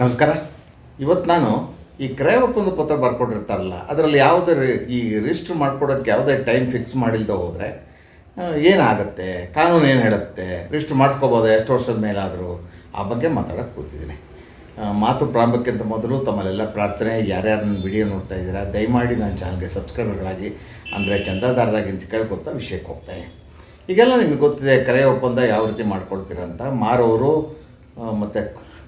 ನಮಸ್ಕಾರ. ಇವತ್ತು ನಾನು ಈ ಕ್ರಯ ಒಪ್ಪಂದ ಪತ್ರ ಬರ್ಕೊಟ್ಟಿರ್ತಾರಲ್ಲ, ಅದರಲ್ಲಿ ಯಾವುದೇ ಈ ರಿಜಿಸ್ಟ್ರ್ ಮಾಡ್ಕೊಡೋಕ್ಕೆ ಯಾವುದೇ ಟೈಮ್ ಫಿಕ್ಸ್ ಮಾಡಿಲ್ಲದೆ ಹೋದರೆ ಏನಾಗುತ್ತೆ, ಕಾನೂನು ಏನು ಹೇಳುತ್ತೆ, ರಿಜಿಸ್ಟ್ರ್ ಮಾಡಿಸ್ಕೋಬೋದಾ, ಎಷ್ಟು ವರ್ಷದ ಮೇಲಾದರೂ, ಆ ಬಗ್ಗೆ ಮಾತಾಡೋಕ್ಕೆ ಕೂತಿದ್ದೀನಿ. ಮಾತು ಪ್ರಾರಂಭಕ್ಕಿಂತ ಮೊದಲು ತಮ್ಮಲ್ಲೆಲ್ಲ ಪ್ರಾರ್ಥನೆ, ಯಾರ್ಯಾರು ನನ್ನ ವಿಡಿಯೋ ನೋಡ್ತಾ ಇದ್ದೀರಾ, ದಯಮಾಡಿ ನನ್ನ ಚಾನಲ್ಗೆ ಸಬ್ಸ್ಕ್ರೈಬರ್ಗಳಾಗಿ, ಅಂದರೆ ಚಂದಾದಾರರಾಗಿ ಅಂತ ಕೇಳ್ಕೊತಾ ವಿಷಯಕ್ಕೆ ಹೋಗ್ತಾನೆ. ಈಗೆಲ್ಲ ನಿಮಗೆ ಗೊತ್ತಿದೆ, ಕರೆಯ ಒಪ್ಪಂದ ಯಾವ ರೀತಿ ಮಾಡ್ಕೊಳ್ತೀರ ಅಂತ. ಮಾರೋರು ಮತ್ತು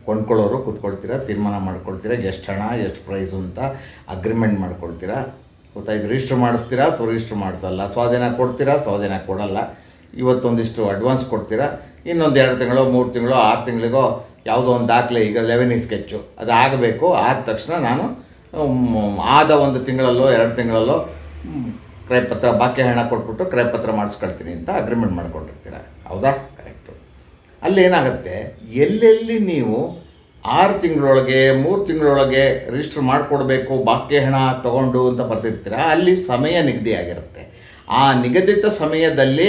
ಕೊಂಡ್ಕೊಳ್ಳೋರು ಕೂತ್ಕೊಳ್ತೀರಾ, ತೀರ್ಮಾನ ಮಾಡ್ಕೊಳ್ತೀರಾ, ಎಷ್ಟು ಹಣ, ಎಷ್ಟು ಪ್ರೈಸು ಅಂತ ಅಗ್ರಿಮೆಂಟ್ ಮಾಡ್ಕೊಳ್ತೀರಾ? ಗೊತ್ತಾಯ್ತು ರಿಜಿಸ್ಟ್ರ್ ಮಾಡಿಸ್ತೀರಾ ಅಥವಾ ರಿಜಿಸ್ಟ್ರ್ ಮಾಡಿಸಲ್ಲ? ಸ್ವಾಧೀನ ಕೊಡ್ತೀರಾ, ಸ್ವಾಧೀನ ಕೊಡಲ್ಲ? ಇವತ್ತೊಂದಿಷ್ಟು ಅಡ್ವಾನ್ಸ್ ಕೊಡ್ತೀರಾ? ಇನ್ನೊಂದು ಎರಡು ತಿಂಗಳು, ಮೂರು ತಿಂಗಳು, ಆರು ತಿಂಗಳಿಗೋ ಯಾವುದೋ ಒಂದು ದಾಖಲೆ, ಈಗ ಲೆವೆನಿ ಸ್ಕೆಚ್ಚು. ಅದು ಆಗಬೇಕು, ಆದ ತಕ್ಷಣ ನಾನು ಆದ ಒಂದು ತಿಂಗಳಲ್ಲೋ, ಎರಡು ತಿಂಗಳಲ್ಲೋ ಕ್ರಯಪತ್ರ, ಬಾಕಿ ಹಣ ಕೊಟ್ಬಿಟ್ಟು ಕ್ರಯಪತ್ರ ಮಾಡಿಸ್ಕೊಳ್ತೀನಿ ಅಂತ ಅಗ್ರಿಮೆಂಟ್ ಮಾಡ್ಕೊಂಡಿರ್ತೀರ? ಹೌದಾ? ಕರೆಕ್ಟು ಅಲ್ಲಿ ಏನಾಗುತ್ತೆ ಎಲ್ಲೆಲ್ಲಿ ನೀವು ಆರು ತಿಂಗಳೊಳಗೆ, ಮೂರು ತಿಂಗಳೊಳಗೆ ರಿಜಿಸ್ಟರ್ ಮಾಡಿಕೊಡ್ಬೇಕು, ಬಾಕಿ ಹಣ ತಗೊಂಡು ಅಂತ ಬರ್ತಿರ್ತೀರ ಅಲ್ಲಿ ಸಮಯ ನಿಗದಿಯಾಗಿರುತ್ತೆ ಆ ನಿಗದಿತ ಸಮಯದಲ್ಲಿ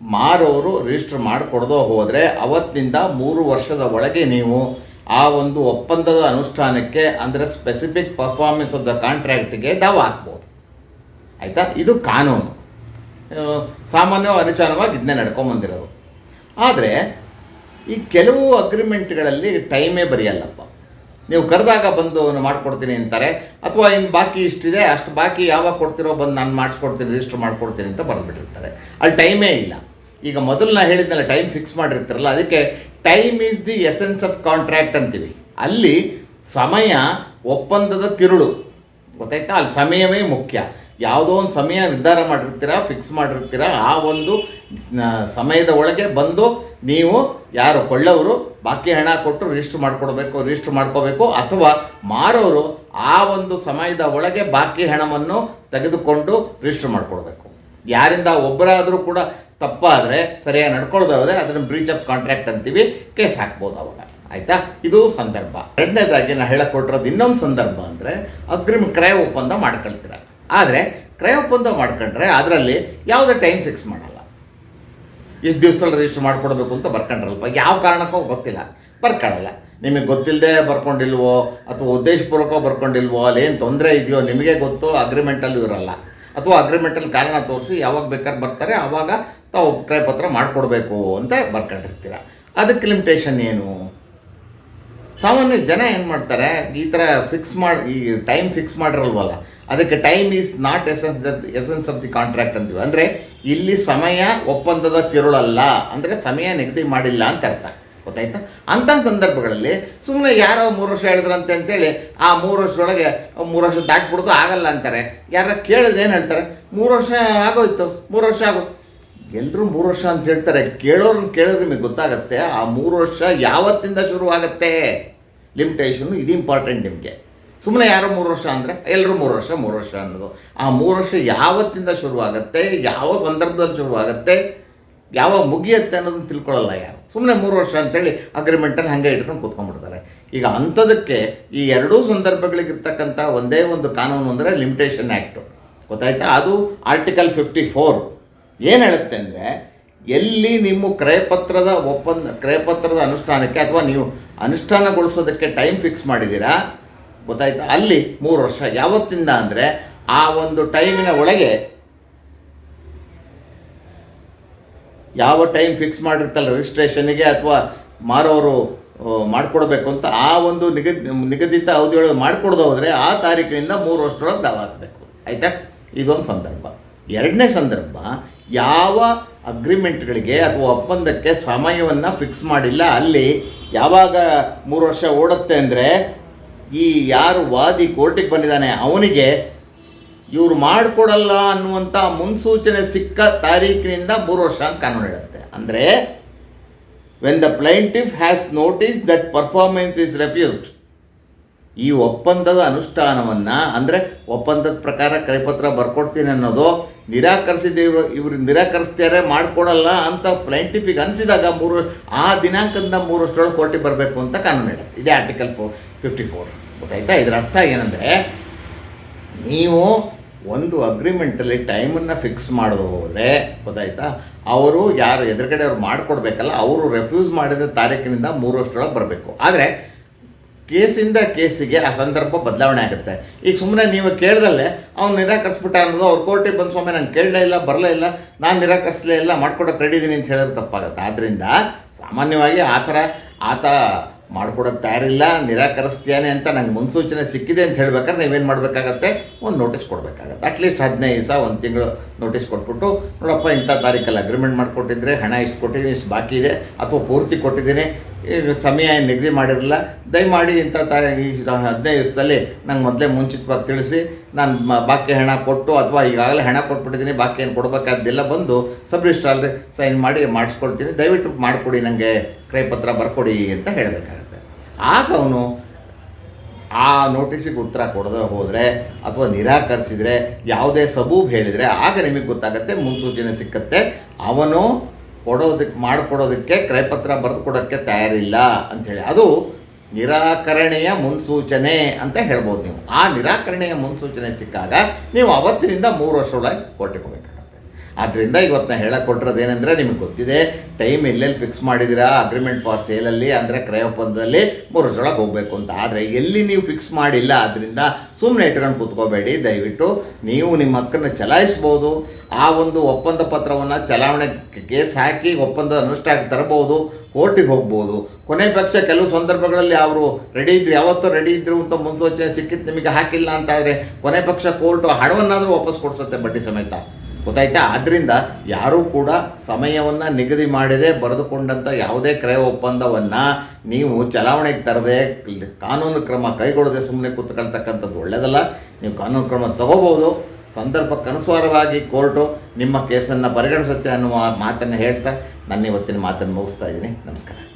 ಮಾರೋರು ರಿಜಿಸ್ಟರ್ ಮಾಡಿಕೊಡ್ದೋ ಹೋದರೆ ಅವತ್ತಿನಿಂದ ಮೂರು ವರ್ಷದ ಒಳಗೆ ನೀವು ಆ ಒಂದು ಒಪ್ಪಂದದ ಅನುಷ್ಠಾನಕ್ಕೆ, ಅಂದರೆ ಸ್ಪೆಸಿಫಿಕ್ ಪರ್ಫಾರ್ಮೆನ್ಸ್ ಆಫ್ ದ ಕಾಂಟ್ರಾಕ್ಟ್ಗೆ ದಾವ ಹಾಕ್ಬೋದು. ಆಯಿತಾ? ಇದು ಕಾನೂನು. ಸಾಮಾನ್ಯವಾಗಿ ಸಾಮಾನ್ಯ ಅನುಚಾನವಾಗಿ ಇದನ್ನೇ ನಡ್ಕೊಂಬಂದಿರೋರು ಆದರೆ ಈ ಕೆಲವು ಅಗ್ರಿಮೆಂಟ್ಗಳಲ್ಲಿ ಟೈಮೇ ಬರೆಯಲ್ಲಪ್ಪ. ನೀವು ಕರೆದಾಗ ಬಂದು ಮಾಡ್ಕೊಡ್ತೀನಿ ಅಂತಾರೆ, ಅಥವಾ ಇನ್ನು ಬಾಕಿ ಇಷ್ಟಿದೆ, ಅಷ್ಟು ಬಾಕಿ ಯಾವಾಗ ಕೊಡ್ತಿರೋ ಬಂದು ನಾನು ಮಾಡಿಸ್ಕೊಡ್ತೀನಿ ರಿಜಿಸ್ಟರ್ ಮಾಡ್ಕೊಡ್ತೀನಿ ಅಂತ ಬರೆದ್ಬಿಟ್ಟಿರ್ತಾರೆ. ಅಲ್ಲಿ ಟೈಮೇ ಇಲ್ಲ. ಈಗ ಮೊದಲು ನಾನು ಹೇಳಿದ್ನಲ್ಲ ಟೈಮ್ ಫಿಕ್ಸ್ ಮಾಡಿರ್ತಾರಲ್ಲ, ಅದಕ್ಕೆ time is the essence of contract ಅಂತೀವಿ. ಅಲ್ಲಿ ಸಮಯ ಒಪ್ಪಂದದ ತಿರುಳು. ಗೊತ್ತಾಯ್ತಾ? ಅಲ್ಲಿ ಸಮಯವೇ ಮುಖ್ಯ. ಯಾವುದೋ ಒಂದು ಸಮಯ ನಿರ್ಧಾರ ಮಾಡಿರ್ತೀರ ಫಿಕ್ಸ್ ಮಾಡಿರ್ತೀರ, ಆ ಒಂದು ಸಮಯದ ಒಳಗೆ ಬಂದು ನೀವು ಯಾರು ಕೊಳ್ಳವರು, ಬಾಕಿ ಹಣ ಕೊಟ್ಟು ರಿಜಿಸ್ಟರ್ ಮಾಡಿಕೊಡ್ಬೇಕು ರಿಜಿಸ್ಟರ್ ಮಾಡ್ಕೋಬೇಕು, ಅಥವಾ ಮಾರೋರು ಆ ಒಂದು ಸಮಯದ ಒಳಗೆ ಬಾಕಿ ಹಣವನ್ನು ತೆಗೆದುಕೊಂಡು ರಿಜಿಸ್ಟರ್ ಮಾಡಿಕೊಡ್ಬೇಕು. ಯಾರಿಂದ ಒಬ್ಬರಾದರೂ ಕೂಡ ತಪ್ಪಾದರೆ, ಸರಿಯಾಗಿ ನಡ್ಕೊಳ್ದೆ ಅದನ್ನು ಬ್ರೀಚ್ ಆಫ್ ಕಾಂಟ್ರಾಕ್ಟ್ ಅಂತೀವಿ ಕೇಸ್ ಹಾಕ್ಬೋದು ಅವಾಗ. ಆಯಿತಾ? ಇದು ಸಂದರ್ಭ. ಎರಡನೇದಾಗಿ ನಾನು ಹೇಳಕ್ಕೆ ಕೊಟ್ಟಿರೋದು ಇನ್ನೊಂದು ಸಂದರ್ಭ ಅಂದರೆ, ಅಗ್ರಿಮ ಕ್ರಯ ಒಪ್ಪಂದ ಮಾಡ್ಕೊಳ್ತೀರ. ಆದರೆ ಕ್ರಯ ಒಪ್ಪಂದ ಮಾಡ್ಕೊಂಡ್ರೆ ಅದರಲ್ಲಿ ಯಾವುದೇ ಟೈಮ್ ಫಿಕ್ಸ್ ಮಾಡಲ್ಲ. ಇಷ್ಟು ದಿವಸದಲ್ಲಿ ರಿಜಿಸ್ಟರ್ ಮಾಡ್ಕೊಡ್ಬೇಕು ಅಂತ ಬರ್ಕೊಂಡ್ರಲ್ಪ ಯಾವ ಕಾರಣಕ್ಕೂ ಗೊತ್ತಿಲ್ಲ. ಬರ್ಕೊಳ್ಳಲ್ಲ. ನಿಮಗೆ ಗೊತ್ತಿಲ್ಲದೆ ಬರ್ಕೊಂಡಿಲ್ವೋ ಅಥವಾ ಉದ್ದೇಶಪೂರ್ವಕ ಬರ್ಕೊಂಡಿಲ್ವೋ, ಅಲ್ಲಿ ಏನು ತೊಂದರೆ ಇದೆಯೋ ನಿಮಗೆ ಗೊತ್ತು ಅಗ್ರಿಮೆಂಟಲ್ಲಿ ಇರಲ್ಲ. ಅಥವಾ ಅಗ್ರಿಮೆಂಟಲ್ಲಿ ಕಾರಣ ತೋರಿಸಿ ಯಾವಾಗ ಬೇಕಾದ್ರೆ ಬರ್ತಾರೆ ಆವಾಗ ತಾವು ಕ್ರಯಪತ್ರ ಮಾಡಿಕೊಡ್ಬೇಕು ಅಂತ ಬರ್ಕೊಂಡಿರ್ತೀರ. ಅದಕ್ಕೆ ಲಿಮಿಟೇಷನ್ ಏನು? ಸಾಮಾನ್ಯ ಜನ ಏನು ಮಾಡ್ತಾರೆ, ಈ ಥರ ಫಿಕ್ಸ್ ಮಾಡಿ, ಈ ಟೈಮ್ ಫಿಕ್ಸ್ ಮಾಡಿರಲ್ವಲ್ಲ ಅದಕ್ಕೆ time is not essence the essence of the contract ಅಂತೀವಿ. ಅಂದರೆ ಇಲ್ಲಿ ಸಮಯ ಒಪ್ಪಂದದ ತಿರುಳಲ್ಲ. ಅಂದರೆ ಸಮಯ ನಿಗದಿ ಮಾಡಿಲ್ಲ ಅಂತ ಅರ್ಥ. ಗೊತ್ತಾಯ್ತಾ? ಅಂಥ ಸಂದರ್ಭಗಳಲ್ಲಿ ಸುಮ್ಮನೆ ಯಾರೋ ಮೂರು ವರ್ಷ ಹೇಳಿದ್ರಂತೆ ಅಂತೇಳಿ ಆ ಮೂರು ವರ್ಷದೊಳಗೆ ಮೂರು ವರ್ಷ ದಾಟ್ಬಿಡ್ದು ಆಗಲ್ಲ ಅಂತಾರೆ. ಯಾರ ಕೇಳಿದ್ರೆ ಏನು ಹೇಳ್ತಾರೆ? ಮೂರು ವರ್ಷ ಆಗೋಯ್ತು, ಮೂರು ವರ್ಷ ಆಗೋ. ಎಲ್ಲರೂ ಮೂರು ವರ್ಷ ಅಂತ ಹೇಳ್ತಾರೆ. ಕೇಳೋರನ್ನ ಕೇಳಿದ್ರೆ ನಿಮಗೆ ಗೊತ್ತಾಗತ್ತೆ, ಆ ಮೂರು ವರ್ಷ ಯಾವತ್ತಿಂದ ಶುರುವಾಗತ್ತೆ? ಲಿಮಿಟೇಷನ್ ಇದು ಇಂಪಾರ್ಟೆಂಟ್ ನಿಮಗೆ. ಸುಮ್ಮನೆ ಯಾರೋ ಮೂರು ವರ್ಷ ಅಂದರೆ ಎಲ್ಲರೂ ಮೂರು ವರ್ಷ ಮೂರು ವರ್ಷ ಅನ್ನೋದು. ಆ ಮೂರು ವರ್ಷ ಯಾವತ್ತಿಂದ ಶುರುವಾಗತ್ತೆ, ಯಾವ ಸಂದರ್ಭದಲ್ಲಿ ಶುರುವಾಗತ್ತೆ ಯಾವಾಗ ಮುಗಿಯುತ್ತೆ ಅನ್ನೋದನ್ನು ತಿಳ್ಕೊಳ್ಳಲ್ಲ ಯಾರು. ಸುಮ್ಮನೆ ಮೂರು ವರ್ಷ ಅಂತೇಳಿ ಅಗ್ರಿಮೆಂಟನ್ನು ಹಾಗೆ ಇಟ್ಕೊಂಡು ಕೂತ್ಕೊಂಡ್ಬಿಡ್ತಾರೆ. ಈಗ ಅಂಥದಕ್ಕೆ ಈ ಎರಡೂ ಸಂದರ್ಭಗಳಿಗಿರ್ತಕ್ಕಂಥ ಒಂದೇ ಒಂದು ಕಾನೂನು ಅಂದರೆ ಲಿಮಿಟೇಷನ್ ಆ್ಯಕ್ಟು ಗೊತ್ತಾಯ್ತಾ? ಅದು ಆರ್ಟಿಕಲ್ ಫಿಫ್ಟಿ ಫೋರ್ ಏನು ಹೇಳುತ್ತೆ ಅಂದರೆ, ಎಲ್ಲಿ ನಿಮ್ಮ ಕ್ರಯಪತ್ರದ ಒಪ್ಪಂದ, ಕ್ರಯಪತ್ರದ ಅನುಷ್ಠಾನಕ್ಕೆ ಅಥವಾ ನೀವು ಅನುಷ್ಠಾನಗೊಳಿಸೋದಕ್ಕೆ ಟೈಮ್ ಫಿಕ್ಸ್ ಮಾಡಿದ್ದೀರಾ ಗೊತ್ತಾಯ್ತಾ? ಅಲ್ಲಿ ಮೂರು ವರ್ಷ. ಯಾವತ್ತಿಂದ ಅಂದರೆ ಆ ಒಂದು ಟೈಮಿನ ಒಳಗೆ ಯಾವ ಟೈಮ್ ಫಿಕ್ಸ್ ಮಾಡಿರ್ತಲ್ಲ ರಿಜಿಸ್ಟ್ರೇಷನ್ಗೆ ಅಥವಾ ಮಾರೋರು ಮಾಡಿಕೊಡ್ಬೇಕು ಅಂತ ಆ ಒಂದು ನಿಗದಿ, ನಿಗದಿತ ಅವಧಿಯೊಳಗೆ ಮಾಡಿಕೊಡ್ದು ಹೋದರೆ ಆ ತಾರೀಕಿನಿಂದ ಮೂರು ವರ್ಷದೊಳಗೆ ದಾವ ಹಾಕಬೇಕು ಆಯಿತಾ? ಇದೊಂದು ಸಂದರ್ಭ. ಎರಡನೇ ಸಂದರ್ಭ, ಯಾವ ಅಗ್ರಿಮೆಂಟ್ಗಳಿಗೆ ಅಥವಾ ಒಪ್ಪಂದಕ್ಕೆ ಸಮಯವನ್ನು ಫಿಕ್ಸ್ ಮಾಡಿಲ್ಲ, ಅಲ್ಲಿ ಯಾವಾಗ ಮೂರು ವರ್ಷ ಓಡುತ್ತೆ ಅಂದರೆ ಈ ಯಾರು ವಾದಿ ಕೋರ್ಟಿಗೆ ಬಂದಿದ್ದಾನೆ, ಅವನಿಗೆ ಇವರು ಮಾಡಿಕೊಡಲ್ಲ ಅನ್ನುವಂಥ ಮುನ್ಸೂಚನೆ ಸಿಕ್ಕ ತಾರೀಕಿನಿಂದ ಮೂರು ವರ್ಷ ಅಂತ ಕಾನೂನು ಹೇಳುತ್ತೆ. ಅಂದರೆ when the plaintiff has notice that performance is refused ಈ ಒಪ್ಪಂದದ ಅನುಷ್ಠಾನವನ್ನು, ಅಂದರೆ ಒಪ್ಪಂದದ ಪ್ರಕಾರ ಕೈಪತ್ರ ಬರ್ಕೊಡ್ತೀನಿ ಅನ್ನೋದು ನಿರಾಕರಿಸಿದ ಇವರು ಇವರು ನಿರಾಕರಿಸ್ತಾರೆ ಮಾಡಿಕೊಡಲ್ಲ ಅಂತ ಪ್ಲೈಂಟಿಫಿಗೆ ಅನಿಸಿದಾಗ ಮೂರು ಆ ದಿನಾಂಕದಿಂದ ಮೂರು ವರ್ಷದೊಳಗೆ ಕೋರ್ಟಿಗೆ ಬರಬೇಕು ಅಂತ ಕಾನೂನು ಹೇಳುತ್ತೆ. ಇದೇ ಆರ್ಟಿಕಲ್ ಫೋರ್ ಫಿಫ್ಟಿ ಫೋರ್ ಗೊತ್ತಾಯ್ತಾ? ಇದರ ಅರ್ಥ ಏನಂದರೆ, ನೀವು ಒಂದು ಅಗ್ರಿಮೆಂಟಲ್ಲಿ ಟೈಮನ್ನು ಫಿಕ್ಸ್ ಮಾಡೋದು ಹೋದರೆ ಗೊತ್ತಾಯ್ತಾ? ಅವರು ಯಾರು ಎದುರುಗಡೆ ಅವ್ರು ಮಾಡಿಕೊಡ್ಬೇಕಲ್ಲ, ಅವರು ರೆಫ್ಯೂಸ್ ಮಾಡಿದ ತಾರೀಕಿನಿಂದ ಮೂರು ವರ್ಷದೊಳಗೆ ಬರಬೇಕು. ಆದರೆ, ಕೇಸಿಂದ ಕೇಸಿಗೆ ಆ ಸಂದರ್ಭ ಬದಲಾವಣೆ ಆಗುತ್ತೆ. ಈಗ ಸುಮ್ಮನೆ ನೀವು ಕೇಳ್ದಲ್ಲೇ, ಅವ್ನು ನಿರಾಕರಿಸ್ಬಿಟ್ಟ ಅನ್ನೋದು ಅವ್ರು ಕೋರ್ಟಿಗೆ ಬಂದು ಸ್ವಾಮಿ, ನಾನು ಕೇಳಲೇ ಇಲ್ಲ, ಬರಲೇ ಇಲ್ಲ, ನಾನು ನಿರಾಕರಿಸಲೇ ಇಲ್ಲ ಮಾಡ್ಕೊಡಕ್ಕೆ ರೆಡಿ ಇದೀನಿ ಅಂತ ಹೇಳಿದ್ರೆ ತಪ್ಪಾಗುತ್ತೆ. ಆದ್ದರಿಂದ ಸಾಮಾನ್ಯವಾಗಿ ಆ ಥರ ಆತ ಮಾಡ್ಕೊಡೋಕೆ ತಯಾರಿಲ್ಲ ನಿರಾಕರಿಸ್ತೀಯಾನೆ ಅಂತ ನಂಗೆ ಮುನ್ಸೂಚನೆ ಸಿಕ್ಕಿದೆ ಅಂತ ಹೇಳ್ಬೇಕಾದ್ರೆ ನೀವೇನು ಮಾಡಬೇಕಾಗತ್ತೆ? ಒಂದು ನೋಟಿಸ್ ಕೊಡಬೇಕಾಗತ್ತೆ. ಅಟ್ಲೀಸ್ಟ್ ಹದಿನೈದು ದಿವಸ, ಒಂದು ತಿಂಗಳು ನೋಟಿಸ್ ಕೊಟ್ಬಿಟ್ಟು, ನೋಡಪ್ಪ, ಇಂಥ ತಾರೀಕಲ್ಲಿ ಅಗ್ರಿಮೆಂಟ್ ಮಾಡಿಕೊಟ್ಟಿದ್ರೆ, ಹಣ ಇಷ್ಟು ಕೊಟ್ಟಿದ್ದೀನಿ, ಇಷ್ಟು ಬಾಕಿ ಇದೆ, ಅಥವಾ ಪೂರ್ತಿ ಕೊಟ್ಟಿದ್ದೀನಿ, ಈಗ ಸಮಯ ನಿಗದಿ ಮಾಡಿರಲಿಲ್ಲ ದಯಮಾಡಿ ಇಂಥ ತಾ, ಈ ಹದಿನೈದು ದಿವಸದಲ್ಲಿ ನಂಗೆ ಮೊದಲೇ ಮುಂಚಿತವಾಗಿ ತಿಳಿಸಿ, ನಾನು ಬಾಕಿ ಹಣ ಕೊಟ್ಟು, ಅಥವಾ ಈಗಾಗಲೇ ಹಣ ಕೊಟ್ಬಿಟ್ಟಿದ್ದೀನಿ, ಬಾಕಿ ಏನು ಕೊಡಬೇಕಾದ್ದೆಲ್ಲ ಬಂದು ಸಬ್ ರಿಜಿಸ್ಟ್ರಾಲ್ರಿ ಸೈನ್ ಮಾಡಿ ಮಾಡಿಸ್ಕೊಳ್ತೀನಿ. ದಯವಿಟ್ಟು ಮಾಡಿಕೊಡಿ ನನಗೆ ಕ್ರಯಪತ್ರ ಬರ್ಕೊಡಿ ಅಂತ ಹೇಳಬೇಕಾಗತ್ತೆ. ಆಗ ಅವನು ಆ ನೋಟಿಸಿಗೆ ಉತ್ತರ ಕೊಡದೆ ಹೋದರೆ ಅಥವಾ ನಿರಾಕರಿಸಿದರೆ, ಯಾವುದೇ ಸಬೂಬ್ ಹೇಳಿದರೆ ಆಗ ನಿಮಗೆ ಗೊತ್ತಾಗತ್ತೆ, ಮುನ್ಸೂಚನೆ ಸಿಕ್ಕತ್ತೆ, ಅವನು ಕೊಡೋದಕ್ಕೆ ಮಾಡಿಕೊಡೋದಕ್ಕೆ ಕ್ರಯಪತ್ರ ಬರೆದು ಕೊಡೋಕ್ಕೆ ತಯಾರಿಲ್ಲ ಅಂಥೇಳಿ. ಅದು ನಿರಾಕರಣೆಯ ಮುನ್ಸೂಚನೆ ಅಂತ ಹೇಳ್ಬೋದು ನೀವು. ಆ ನಿರಾಕರಣೆಯ ಮುನ್ಸೂಚನೆ ಸಿಕ್ಕಾಗ ನೀವು ಅವತ್ತಿನಿಂದ ಮೂರು ವರ್ಷದೊಳಗೆ ಕೋರ್ಟಿಗೆ ಆದ್ದರಿಂದ ಇವತ್ತು ನಾನು ಕೊಟ್ಟಿರೋದು ಏನಂದರೆ ನಿಮಗೆ ಗೊತ್ತಿದೆ ಟೈಮ್ ಎಲ್ಲೆಲ್ಲಿ ಫಿಕ್ಸ್ ಮಾಡಿದ್ದೀರಾ ಅಗ್ರಿಮೆಂಟ್ ಫಾರ್ ಸೇಲಲ್ಲಿ ಅಂದರೆ ಕ್ರಯ ಒಪ್ಪಂದದಲ್ಲಿ ಮೂರು ವರ್ಷದೊಳಗೆ ಹೋಗಬೇಕು ಅಂತ. ಆದರೆ ಎಲ್ಲಿ ನೀವು ಫಿಕ್ಸ್ ಮಾಡಿಲ್ಲ ಅದರಿಂದ ಸುಮ್ಮನೆ ಇಟ್ಕೊಂಡು ಕೂತ್ಕೋಬೇಡಿ. ದಯವಿಟ್ಟು ನೀವು ನಿಮ್ಮ ಹಕ್ಕನ್ನು ಚಲಾಯಿಸ್ಬೋದು. ಆ ಒಂದು ಒಪ್ಪಂದ ಪತ್ರವನ್ನು ಚಲಾವಣೆ ಕೇಸ್ ಹಾಕಿ ಒಪ್ಪಂದ ಅನುಷ್ಠಾನಕ್ಕೆ ತರಬಹುದು, ಕೋರ್ಟಿಗೆ ಹೋಗ್ಬೋದು. ಕೊನೆ ಪಕ್ಷ ಕೆಲವು ಸಂದರ್ಭಗಳಲ್ಲಿ ಅವರು ರೆಡಿ ಇದ್ರು, ಯಾವತ್ತೂ ರೆಡಿ ಇದ್ರು ಅಂತ ಮುನ್ಸೂಚನೆ ಸಿಕ್ಕಿತ್ತು ನಿಮಗೆ ಹಾಕಿಲ್ಲ ಅಂತ ಆದರೆ ಕೊನೆ ಪಕ್ಷ ಕೋರ್ಟು ಹಣವನ್ನಾದರೂ ವಾಪಸ್ ಕೊಡಿಸುತ್ತೆ ಬಡ್ಡಿ ಸಮೇತ. ಗೊತ್ತಾಯ್ತಾ? ಆದ್ದರಿಂದ ಯಾರೂ ಕೂಡ ಸಮಯವನ್ನು ನಿಗದಿ ಮಾಡದೆ ಬರೆದುಕೊಂಡಂಥ ಯಾವುದೇ ಕ್ರಯ ಒಪ್ಪಂದವನ್ನು ನೀವು ಚಲಾವಣೆಗೆ ತರದೆ ಕಾನೂನು ಕ್ರಮ ಕೈಗೊಳ್ಳದೆ ಸುಮ್ಮನೆ ಕೂತ್ಕೊಳ್ತಕ್ಕಂಥದ್ದು ಒಳ್ಳೆಯದಲ್ಲ ನೀವು ಕಾನೂನು ಕ್ರಮ ತಗೋಬೋದು ಸಂದರ್ಭಕ್ಕನುಸಾರವಾಗಿ ಕೋರ್ಟು ನಿಮ್ಮ ಕೇಸನ್ನು ಪರಿಗಣಿಸುತ್ತೆ ಅನ್ನುವ ಮಾತನ್ನು ಹೇಳ್ತಾ ನಾನು ಇವತ್ತಿನ ಮಾತನ್ನು ಮುಗಿಸ್ತಾ ಇದ್ದೀನಿ. ನಮಸ್ಕಾರ.